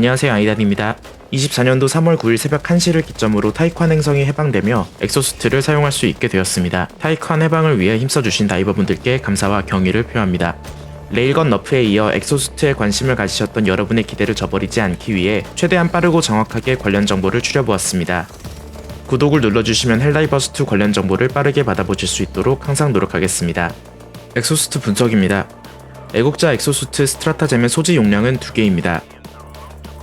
안녕하세요 아이단입니다. 24년도 3월 9일 새벽 1시를 기점으로 타이칸 행성이 해방되며 엑소수트를 사용할 수 있게 되었습니다. 타이칸 해방을 위해 힘써주신 다이버분들께 감사와 경의를 표합니다. 레일건 너프에 이어 엑소수트에 관심을 가지셨던 여러분의 기대를 저버리지 않기 위해 최대한 빠르고 정확하게 관련 정보를 추려보았습니다. 구독을 눌러주시면 헬다이버스2 관련 정보를 빠르게 받아보실 수 있도록 항상 노력하겠습니다. 엑소수트 분석입니다. 애국자 엑소수트 스트라타잼의 소지 용량은 2개입니다.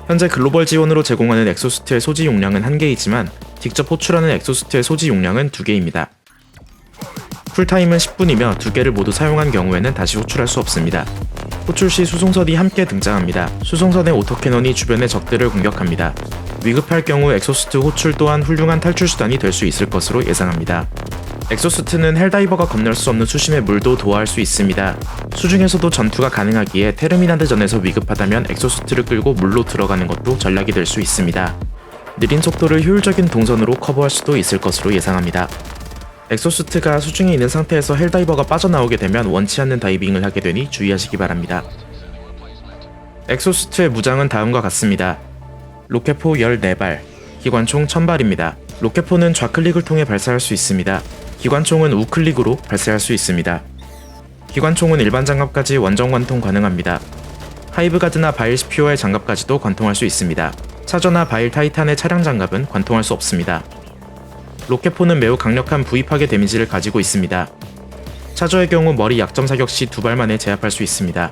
현재 글로벌 지원으로 제공하는 엑소수트의 소지 용량은 1개이지만 직접 호출하는 엑소수트의 소지 용량은 2개입니다. 쿨타임은 10분이며 두 개를 모두 사용한 경우에는 다시 호출할 수 없습니다. 호출 시 수송선이 함께 등장합니다. 수송선의 오토캐논이 주변의 적들을 공격합니다. 위급할 경우 엑소수트 호출 또한 훌륭한 탈출 수단이 될 수 있을 것으로 예상합니다. 엑소수트는 헬다이버가 건널 수 없는 수심의 물도 도하할 수 있습니다. 수중에서도 전투가 가능하기에 테르미나드전에서 위급하다면 엑소수트를 끌고 물로 들어가는 것도 전략이 될 수 있습니다. 느린 속도를 효율적인 동선으로 커버할 수도 있을 것으로 예상합니다. 엑소수트가 수중에 있는 상태에서 헬다이버가 빠져나오게 되면 원치 않는 다이빙을 하게 되니 주의하시기 바랍니다. 엑소수트의 무장은 다음과 같습니다. 로켓포 14발, 기관총 1000발입니다. 로켓포는 좌클릭을 통해 발사할 수 있습니다. 기관총은 우클릭으로 발사할 수 있습니다. 기관총은 일반 장갑까지 원정 관통 가능합니다. 하이브가드나 바일 스피어의 장갑까지도 관통할 수 있습니다. 차저나 바일 타이탄의 차량 장갑은 관통할 수 없습니다. 로켓포는 매우 강력한 부위 파괴 데미지를 가지고 있습니다. 차저의 경우 머리 약점 사격 시 두 발 만에 제압할 수 있습니다.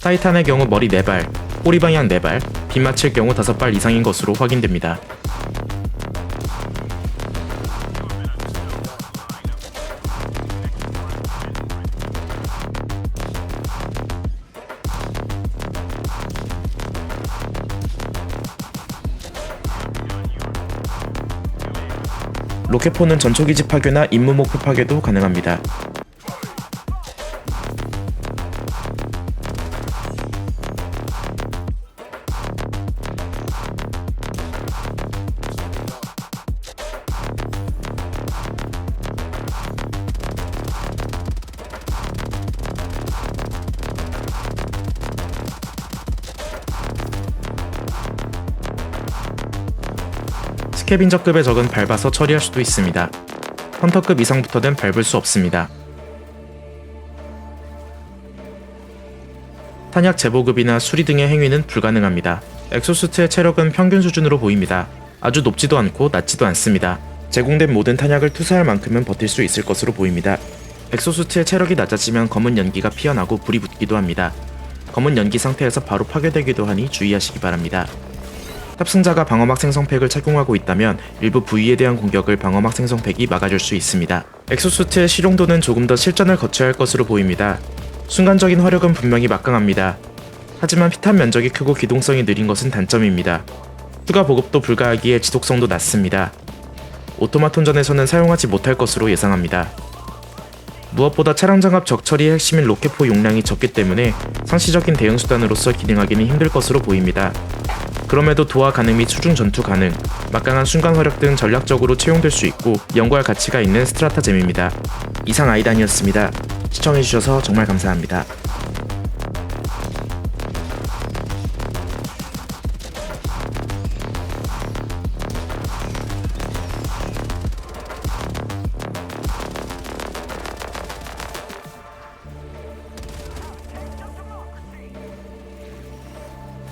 타이탄의 경우 머리 4발, 꼬리 방향 4발, 빗 맞힐 경우 5발 이상인 것으로 확인됩니다. 로켓포는 전초기지 파괴나 임무 목표 파괴도 가능합니다. 스캐빈저급의 적은 밟아서 처리할 수도 있습니다. 헌터급 이상부터는 밟을 수 없습니다. 탄약 제보급이나 수리 등의 행위는 불가능합니다. 엑소수트의 체력은 평균 수준으로 보입니다. 아주 높지도 않고 낮지도 않습니다. 제공된 모든 탄약을 투사할 만큼은 버틸 수 있을 것으로 보입니다. 엑소수트의 체력이 낮아지면 검은 연기가 피어나고 불이 붙기도 합니다. 검은 연기 상태에서 바로 파괴되기도 하니 주의하시기 바랍니다. 탑승자가 방어막 생성팩을 착용하고 있다면 일부 부위에 대한 공격을 방어막 생성팩이 막아줄 수 있습니다. 엑소수트의 실용도는 조금 더 실전을 거쳐야 할 것으로 보입니다. 순간적인 화력은 분명히 막강합니다. 하지만 피탄 면적이 크고 기동성이 느린 것은 단점입니다. 추가 보급도 불가하기에 지속성도 낮습니다. 오토마톤전에서는 사용하지 못할 것으로 예상합니다. 무엇보다 차량 장갑 적처리의 핵심인 로켓포 용량이 적기 때문에 상시적인 대응 수단으로서 기능하기는 힘들 것으로 보입니다. 그럼에도 도하 가능 및 수중 전투 가능, 막강한 순간 화력 등 전략적으로 채용될 수 있고 연구할 가치가 있는 스트라타잼입니다. 이상 아이단이었습니다. 시청해주셔서 정말 감사합니다.